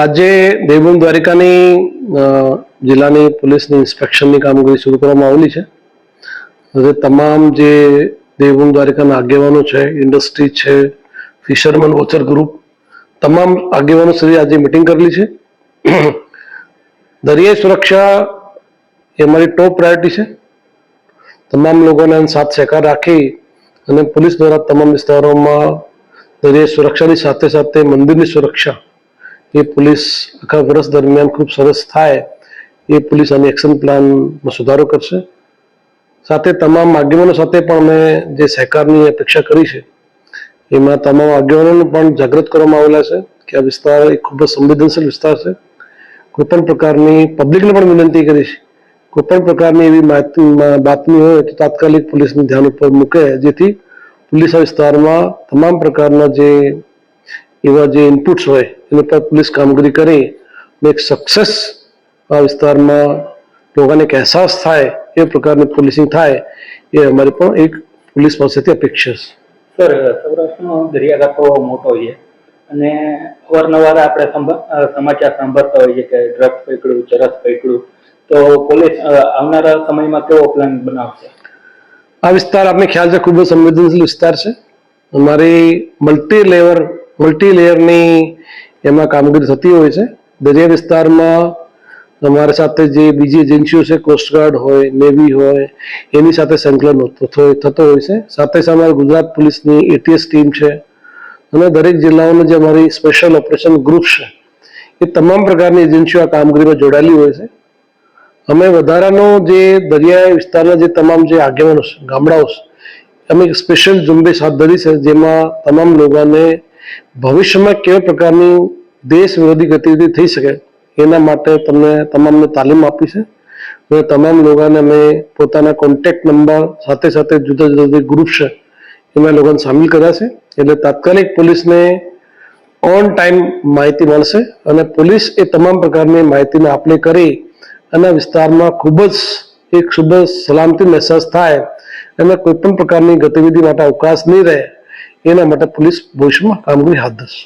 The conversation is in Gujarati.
આજે દેવભૂમિ દ્વારિકાની જિલ્લાની પોલીસની ઇન્સ્પેક્શનની કામગીરી શરૂ કરવામાં આવેલી છે. તમામ જે દેવભૂમિ દ્વારિકાના આગેવાનો છે, ઇન્ડસ્ટ્રી છે, ફિશરમેન, વોચર ગ્રુપ, તમામ આગેવાનો સુધી આજે મિટિંગ કરેલી છે. દરિયાઈ સુરક્ષા એ અમારી ટોપ પ્રાયોરિટી છે. તમામ લોકોને સાથ સહકાર રાખી અને પોલીસ દ્વારા તમામ વિસ્તારોમાં દરિયાઈ સુરક્ષાની સાથે સાથે મંદિરની સુરક્ષા એ પોલીસ આખા વર્ષ દરમિયાન ખૂબ સરસ થાય એ પોલીસ આની એક્શન પ્લાનમાં સુધારો કરશે. સાથે તમામ આગેવાનો સાથે પણ અમે જે સહકારની અપેક્ષા કરી છે, એમાં તમામ આગેવાનોને પણ જાગૃત કરવામાં આવેલા છે કે આ વિસ્તાર એ ખૂબ જ સંવેદનશીલ વિસ્તાર છે. કોઈ પણ પ્રકારની પબ્લિકને પણ વિનંતી કરી છે કોઈ પણ પ્રકારની એવી બાતમી હોય તો તાત્કાલિક પોલીસને ધ્યાન ઉપર મૂકે, જેથી પોલીસ વિસ્તારમાં તમામ પ્રકારના જે એવા જે ઇનપુટ્સ હોય એની પર પોલીસ કામગીરી કરી એક સક્સેસ આ વિસ્તારમાં લોકોને એક અહેસાસ થાય એ પ્રકારની પોલીસિંગ થાય એ અમારી પણ એક પોલીસ પાસેથી અપેક્ષા છે. સર સૌરાષ્ટ્રનો દરિયાકાંઠો મોટો છે અને અવારનવાર આપણે સમાચાર સાંભળતા હોઈએ કે ડ્રગ્સ પકડ્યું ચરસ પકડ્યું. તો પોલીસ આવનારા સમયમાં કેવો પ્લાન બનાવશે? આ વિસ્તાર આપને ખ્યાલ છે ખૂબ જ સંવેદનશીલ વિસ્તાર છે. અમારી મલ્ટી લેવર મલ્ટી લેયરની એમાં કામગીરી થતી હોય છે. દરિયા વિસ્તારમાં અમારી સાથે જે બીજી એજન્સીઓ છે કોસ્ટગાર્ડ હોય નેવી હોય, એની સાથે સંકલન થતો હોય છે. સાથે સાથે અમારી ગુજરાત પોલીસની એટીએસ ટીમ છે. અને દરેક જિલ્લાઓની જે અમારી સ્પેશિયલ ઓપરેશન ગ્રુપ છે, એ તમામ પ્રકારની એજન્સીઓ આ કામગીરીમાં જોડાયેલી હોય છે. અમે વધારાનો જે દરિયાઈ વિસ્તારના જે તમામ જે આગેવાનો છે, ગામડાઓ છે, અમે એક સ્પેશિયલ ઝુંબેશ હાથ ધરી છે, જેમાં તમામ લોકોને ભવિષ્યમાં કેવા પ્રકારની દેશ વિરોધી ગતિવિધિ થઈ શકે એના માટે તમને તમામને તાલીમ આપી છે. અને તમામ લોકોને અમે પોતાના કોન્ટેક્ટ નંબર સાથે સાથે જુદા જુદા જે ગ્રુપ છે, એમાં લોકોને સામેલ કર્યા છે. એટલે તાત્કાલિક પોલીસને ઓન ટાઈમ માહિતી મળશે અને પોલીસ એ તમામ પ્રકારની માહિતીને આપલે કરી અને વિસ્તારમાં ખૂબ જ એક જ સલામતી મહેસાસ થાય અને કોઈ પણ પ્રકારની ગતિવિધિ માટે અવકાશ નહીં રહે. એના માટે પોલીસ ભવિષ્યમાં કામગીરી હાથ ધરશે.